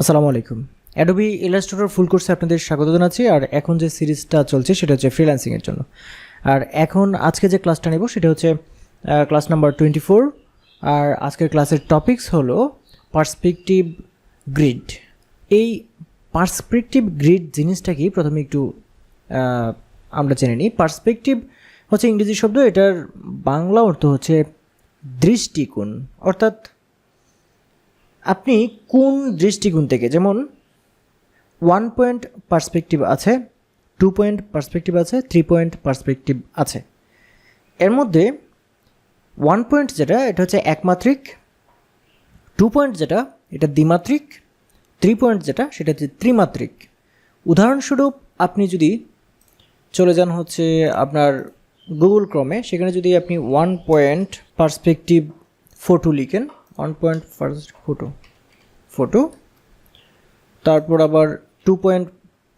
আসসালামু আলাইকুম। Adobe Illustrator ফুল কোর্সে আপনাদের স্বাগত জানাচ্ছি, আর এখন যে সিরিজটা চলছে সেটা হচ্ছে ফ্রিল্যান্সিংয়ের জন্য। আর এখন আজকে যে ক্লাসটা নেব সেটা হচ্ছে ক্লাস নাম্বার টোয়েন্টি ফোর আর আজকের ক্লাসের টপিকস হলো পার্সপেক্টিভ গ্রিড এই পার্সপেক্টিভ গ্রিড জিনিসটা কি? প্রথমে একটু আমরা জেনে নিই। পার্সপেক্টিভ হচ্ছে ইংরেজি শব্দ, এটার বাংলা অর্থ হচ্ছে দৃষ্টিকোণ। অর্থাৎ আপনি কোন দৃষ্টিকোণ থেকে, যেমন ওয়ান পয়েন্ট পার্সপেক্টিভ আছে টু পয়েন্ট পার্সপেক্টিভ আছে থ্রি পয়েন্ট পার্সপেক্টিভ আছে, এর মধ্যে ওয়ান পয়েন্ট যেটা, এটা হচ্ছে একমাত্রিক টু পয়েন্ট যেটা, এটা দ্বিমাত্রিক থ্রি পয়েন্ট যেটা, সেটা হচ্ছে ত্রিমাত্রিক। উদাহরণস্বরূপ আপনি যদি চলে যান হচ্ছে আপনার গুগল ক্রমে সেখানে যদি আপনি ওয়ান পয়েন্ট পার্সপেক্টিভ ফটো লিখেন one point first photo photo তারপর আবার two point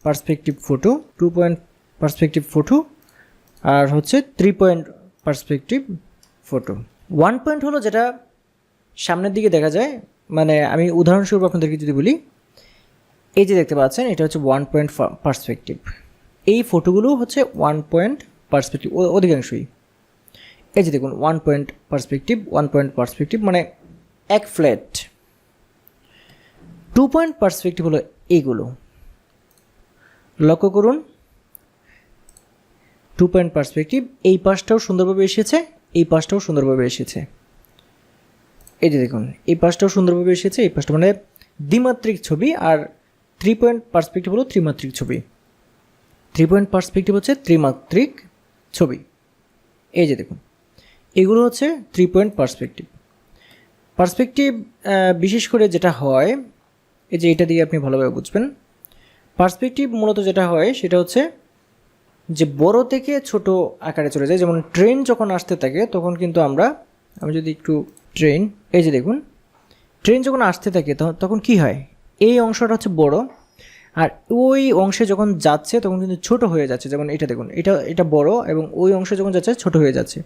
perspective photo two point perspective photo আর হচ্ছে three point perspective photo one point হলো যেটা সামনের দিকে দেখা যায় মানে আমি উদাহরণস্বরূপ আপনাদেরকে যদি বলি, এই যে দেখতে পাচ্ছেন, এটা হচ্ছে ওয়ান পয়েন্ট পার্সপেক্টিভ এই ফটোগুলো হচ্ছে ওয়ান পয়েন্ট পার্সপেক্টিভ অধিকাংশই। এই যে দেখুন one point perspective one point perspective মানে এক ফ্ল্যাট। টু পয়েন্ট পার্সপেক্টিভ হলো এগুলো। লক্ষ্য করুন। টু পয়েন্ট পার্সপেক্টিভ এই পাশটাও সুন্দরভাবে এসেছে, এই পাশটাও সুন্দরভাবে এসেছে। এই যে দেখুন, এই পাশটাও সুন্দরভাবে এসেছে, এই পাশটা মানে দ্বিমাত্রিক ছবি আর থ্রি পয়েন্ট পার্সপেক্টিভ হলো ত্রিমাত্রিক ছবি। থ্রি পয়েন্ট পার্সপেক্টিভ হচ্ছে ত্রিমাত্রিক ছবি। এই যে দেখুন, এগুলো হচ্ছে থ্রি পয়েন্ট পার্সপেক্টিভ পার্সপেক্টিভ বিশেষ করে যেটা হয়, এই যে এটা দিয়ে আপনি ভালোভাবে বুঝবেন, পার্সপেক্টিভ মূলত যেটা হয়, সেটা হচ্ছে যে বড় থেকে ছোট আকারে চলে যায়। যেমন ট্রেন যখন আসতে থাকে, তখন কিন্তু আমরা, আমি যদি একটু ট্রেন, এই যে দেখুন, ট্রেন যখন আসতে থাকে তখন কী হয়? এই অংশটা হচ্ছে বড়, আর ওই অংশে যখন যাচ্ছে, তখন কিন্তু ছোট হয়ে যাচ্ছে। যেমন এটা দেখুন, এটা এটা বড় এবং ওই অংশে যখন যাচ্ছে, ছোট হয়ে যাচ্ছে।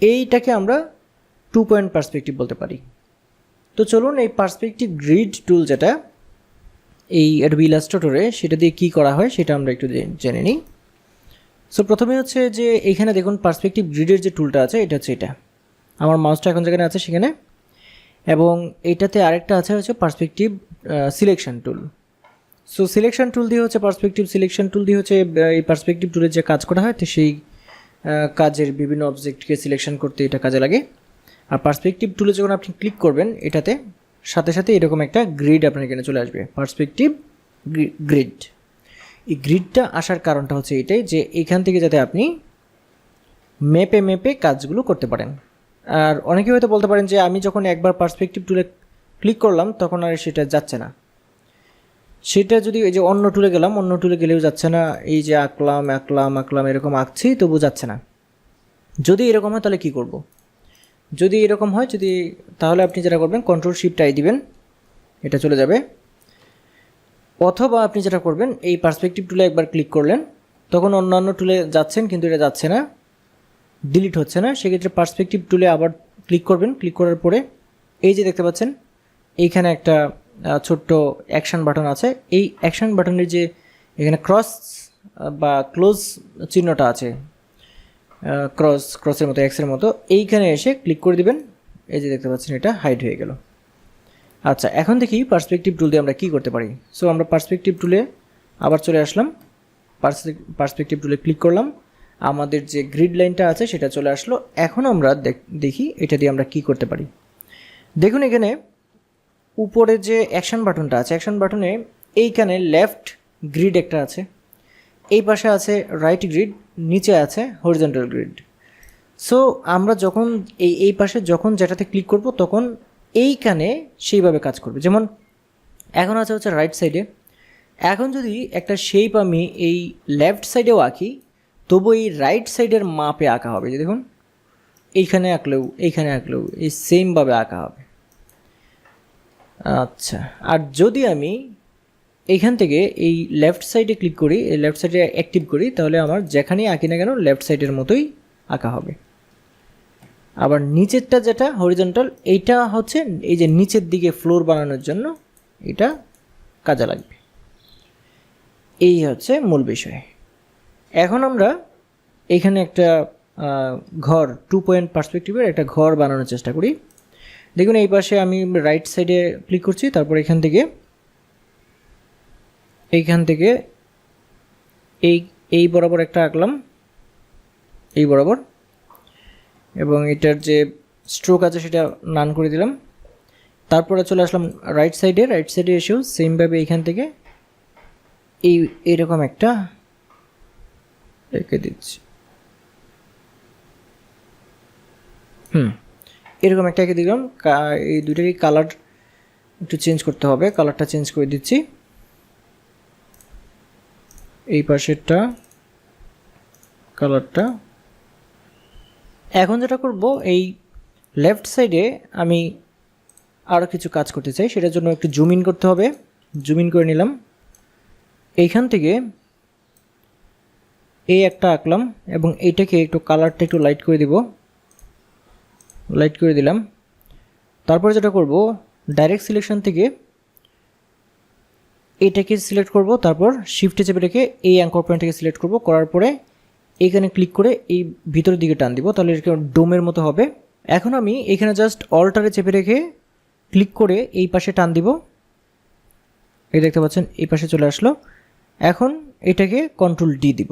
এইটাকে আমরা টু পয়েন্ট পার্সপেক্টিভ বলতে পারি। তো চলুন এই পার্সপেক্টিভ গ্রিড টুল যেটা, এই অ্যাডবি ইলাস্ট্রেটরে সেটা দিয়ে কী করা হয় সেটা আমরা একটু জেনে নিই। সো প্রথমে হচ্ছে যে এখানে দেখুন পার্সপেক্টিভ গ্রিডের যে টুলটা আছে, এটা হচ্ছে এটা। আমার মাউসটা এখন যেখানে আছে সেখানে। এবং এইটাতে আরেকটা আছে হচ্ছে perspective selection tool so selection tool দিয়ে হচ্ছে পার্সপেক্টিভ সিলেকশন টুল দিয়ে হচ্ছে এই পার্সপেক্টিভ টুলের যে কাজ করা হয়, তো সেই কাজের বিভিন্ন অবজেক্টকে সিলেকশন করতে এটা কাজে লাগে। আর পার্সপেক্টিভ টুলে যখন আপনি ক্লিক করবেন, এটাতে সাথে সাথে এরকম একটা গ্রিড আপনার এখানে চলে আসবে। পার্সপেক্টিভ গ্রিড এই গ্রিডটা আসার কারণটা হচ্ছে এটাই যে এখান থেকে যাতে আপনি মেপে মেপে কাজগুলো করতে পারেন। আর অনেকে হয়তো বলতে পারেন যে আমি যখন একবার পার্সপেক্টিভ টুলে ক্লিক করলাম, তখন আর সেটা যাচ্ছে না। সেটা যদি এই যে অন্য টুলে গেলাম, অন্য টুলে গেলেও যাচ্ছে না। এই যে আঁকলাম আঁকলাম আঁকলাম, এরকম আঁকছি তবু যাচ্ছে না। যদি এরকম হয়, তাহলে কী করব? যদি এরকম হয়, যদি তাহলে আপনি যেটা করবেন কন্ট্রোল শিফট আই দিবেন, এটা চলে যাবে। অথবা আপনি যেটা করবেন, এই পার্সপেক্টিভ টুলে একবার ক্লিক করলেন, তখন অন্যান্য টুলে যাচ্ছেন, কিন্তু এটা যাচ্ছে না ডিলিট হচ্ছে না, সেক্ষেত্রে পার্সপেক্টিভ টুলে আবার ক্লিক করবেন ক্লিক করার পরে, এই যে দেখতে পাচ্ছেন, এইখানে একটা ছোট্ট অ্যাকশন বাটন আছে, এই অ্যাকশন বাটনের যে এখানে ক্রস বা ক্লোজ চিহ্নটা আছে ক্রস ক্রসের মতো এক্সের মতো, এইখানে এসে ক্লিক করে দিবেন। এই যে দেখতে পাচ্ছেন, এটা হাইড হয়ে গেল। আচ্ছা এখন দেখি পার্সপেক্টিভ টুল দিয়ে আমরা কী করতে পারি। সো আমরা পার্সপেক্টিভ টুলে আবার চলে আসলাম। পার্সপেক্টিভ টুলে ক্লিক করলাম। আমাদের যে গ্রিড লাইনটা আছে, সেটা চলে আসলো। এখন আমরা দেখ- এটা দিয়ে আমরা কি করতে পারি। দেখুন এখানে উপরে যে অ্যাকশন বাটনটা আছে অ্যাকশন বাটনে এইখানে লেফট গ্রিড একটা আছে। এই পাশে আছে রাইট গ্রিড নিচে আছে হরিজন্টাল গ্রিড সো আমরা যখন এই এই পাশে যখন যেটাতে ক্লিক করব, তখন এইখানে সেইভাবে কাজ করবে। যেমন এখন আছে হচ্ছে রাইট সাইডে এখন যদি একটা শেপ আমি এই লেফট সাইডেও আঁকি, তবু এই রাইট সাইডের মাপে আঁকা হবে। যে দেখুন, এইখানে আঁকলেও এইখানে আঁকলেও এই সেমভাবে আঁকা হবে। আচ্ছা আর যদি আমি এইখান থেকে এই লেফট সাইডে ক্লিক করি, এই লেফট সাইডে অ্যাক্টিভ করি, তাহলে আমার যেখানেই আঁকি না কেন লেফট সাইডের মতোই আঁকা হবে। আবার নিচেরটা যেটা হরিজন্টাল এইটা হচ্ছে এই যে নিচের দিকে ফ্লোর বানানোর জন্য এটা কাজে লাগবে। এই হচ্ছে মূল বিষয়। এখন আমরা এখানে একটা ঘর টু পয়েন্ট পার্সপেক্টিভের একটা ঘর বানানোর চেষ্টা করি। দেখুন, এই পাশে আমি রাইট সাইডে ক্লিক করছি, তারপর এখান থেকে এইখান থেকে এই এই বরাবর একটা আঁকলাম। এই বরাবর। এবং এটার যে স্ট্রোক আছে সেটা নান করে দিলাম। তারপরে চলে আসলাম রাইট সাইডে রাইট সাইডে এসেও সেমভাবে এইখান থেকে এই এরকম একটা রেখে দিচ্ছি। হুম, এরকম একটা এঁকে দিলাম। এই দুইটারই কালার একটু চেঞ্জ করতে হবে। কালারটা চেঞ্জ করে দিচ্ছি। এই পাশেরটা, কালারটা। এখন যেটা করব, এই লেফট সাইডে আমি আরও কিছু কাজ করতে চাই, সেটার জন্য একটু জুম ইন করতে হবে। জুম ইন করে নিলাম। এইখান থেকে এই একটা আঁকলাম, এবং এইটাকে একটু কালারটা একটু লাইট করে দিব। লাইট করে দিলাম। তারপরে যেটা করব ডাইরেক্ট সিলেকশন থেকে এইটাকে সিলেক্ট করব, তারপর শিফটে চেপে রেখে এই অ্যাঙ্কর পয়েন্টটাকে সিলেক্ট করব, করার পরে এইখানে ক্লিক করে এই ভিতরের দিকে টান দিব, তাহলে এটা ডোমের মতো হবে। এখন আমি এখানে জাস্ট অল্টারে চেপে রেখে ক্লিক করে এই পাশে টান দিব। এই দেখতে পাচ্ছেন, এই পাশে চলে আসলো। এখন এটাকে কন্ট্রোল ডি দিব।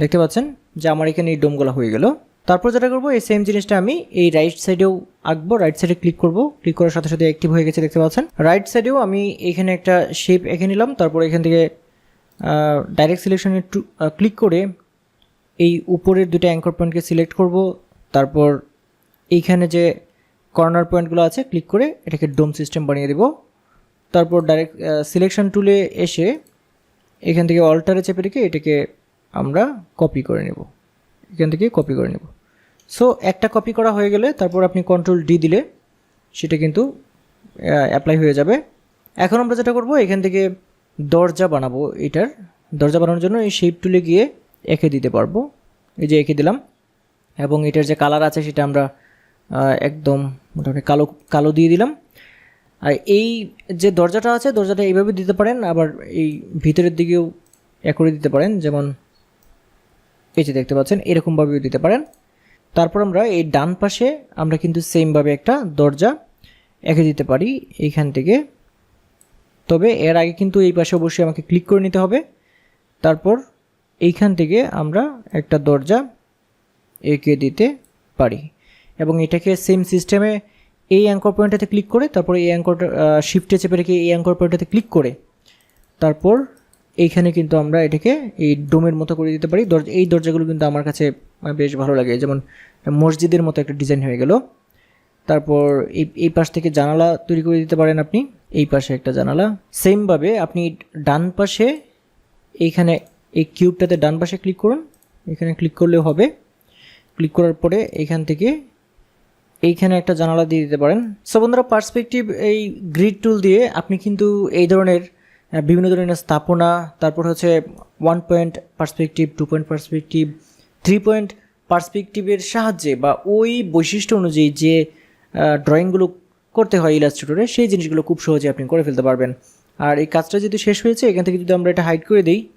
দেখতে পাচ্ছেন যে আমার এখানে এই ডোমগুলো হয়ে গেল। তারপর যেটা করব, এই সেম জিনিসটা আমি এই রাইট সাইডেও আঁকবো রাইট সাইডে ক্লিক করব। ক্লিক করার সাথে সাথে অ্যাক্টিভ হয়ে গেছে, দেখতে পাচ্ছেন। রাইট সাইডেও আমি এখানে একটা শেপ এঁকে নিলাম, তারপর এখান থেকে ডাইরেক্ট সিলেকশনে ক্লিক করে এই উপরের দুটো অ্যাঙ্কর পয়েন্টকে সিলেক্ট করব। তারপর এইখানে যে কর্নার পয়েন্টগুলো আছে ক্লিক করে এটাকে ডোম সিস্টেম বানিয়ে দেব। তারপর ডাইরেক্ট সিলেকশন টুলে এসে এখান থেকে অল্টারে চেপে রেখে এটাকে আমরা কপি করে নেব। এখান থেকে কপি করে নেব। সো একটা কপি করা হয়ে গেলে তারপর আপনি কন্ট্রোল ডি দিলে সেটা কিন্তু অ্যাপ্লাই হয়ে যাবে। এখন আমরা যেটা করব, এখান থেকে দরজা বানাবো এটার। দরজা বানানোর জন্য এই শেপ টুলে গিয়ে এঁকে দিতে পারব। এই যে এঁকে দিলাম। এবং এটার যে কালার আছে সেটা আমরা একদম মোটামুটি কালো কালো দিয়ে দিলাম। আর এই যে দরজাটা আছে, দরজাটা এইভাবে দিতে পারেন, আবার এই ভিতরের দিকেও এ করে দিতে পারেন। যেমন এই যে দেখতে পাচ্ছেন, এরকমভাবেও দিতে পারেন। তারপর আমরা এই ডান পাশে আমরা কিন্তু সেমভাবে একটা দরজা এঁকে দিতে পারি এইখান থেকে। তবে এর আগে কিন্তু এই পাশে অবশ্যই আমাকে ক্লিক করে নিতে হবে। তারপর এইখান থেকে আমরা একটা দরজা এঁকে দিতে পারি। এবং এটাকে সেম সিস্টেমে এই অ্যাঙ্কর পয়েন্টটাতে ক্লিক করে, তারপর এই অ্যাঙ্করটা শিফটে চেপে রেখে এই অ্যাঙ্কর পয়েন্টটাতে ক্লিক করে, তারপর এইখানে কিন্তু আমরা এটাকে এই ডোমের মতো করে দিতে পারি। দরজা এই দরজাগুলো কিন্তু আমার কাছে বেশ ভালো লাগে। যেমন মসজিদের মতো একটা ডিজাইন হয়ে গেল। তারপর এই এই পাশ থেকে জানালা তৈরি করে দিতে পারেন আপনি। এই পাশে একটা জানালা। সেমভাবে আপনি ডান পাশে এইখানে এই কিউবটাতে ডান পাশে ক্লিক করুন। এখানে ক্লিক করলেও হবে। ক্লিক করার পরে এখান থেকে এইখানে একটা জানালা দিয়ে দিতে পারেন। সো বন্ধুরা পার্সপেক্টিভ এই গ্রিড টুল দিয়ে আপনি কিন্তু এই ধরনের বিভিন্ন ধরনের স্থাপনা, তারপর হচ্ছে one point perspective two point perspective three point পার্সপেক্টিভের সাহায্যে বা ওই বৈশিষ্ট্য অনুযায়ী যে ড্রয়িংগুলো করতে হয় ইলাস্ট্রেটরে সেই জিনিসগুলো খুব সহজে আপনি করে ফেলতে পারবেন। আর এই কাজটা যদি শেষ হয়েছে, এখান থেকে যদি আমরা এটা হাইড করে দিই,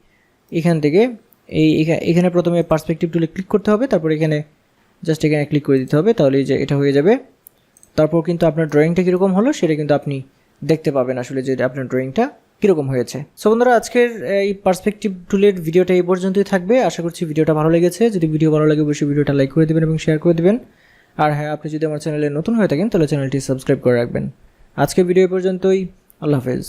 এখান থেকে এই, এখা- এখানে প্রথমে পার্সপেক্টিভ টুলে ক্লিক করতে হবে, তারপর এখানে জাস্ট এখানে ক্লিক করে দিতে হবে, তাহলে যে এটা হয়ে যাবে। তারপর কিন্তু আপনার ড্রয়িংটা কীরকম হলো, সেটা কিন্তু আপনি দেখতে পাবেন আসলে যে, আপনার ড্রয়িংটা কীরকম হয়েছে? সো বন্ধুরা, আজকের এই পার্সপেক্টিভ টুলের ভিডিওটা এই পর্যন্তই থাকবে। আশা করছি ভিডিওটা ভালো লেগেছে। যদি ভিডিও ভালো লাগে, অবশ্যই ভিডিওটা লাইক করে দেবেন এবং শেয়ার করে দেবেন। আর হ্যাঁ আপনি যদি আমার চ্যানেলে নতুন হয়ে থাকেন, তাহলে চ্যানেলটি সাবস্ক্রাইব করে রাখবেন। আজকের ভিডিও পর্যন্তই। আল্লাহ হাফেজ।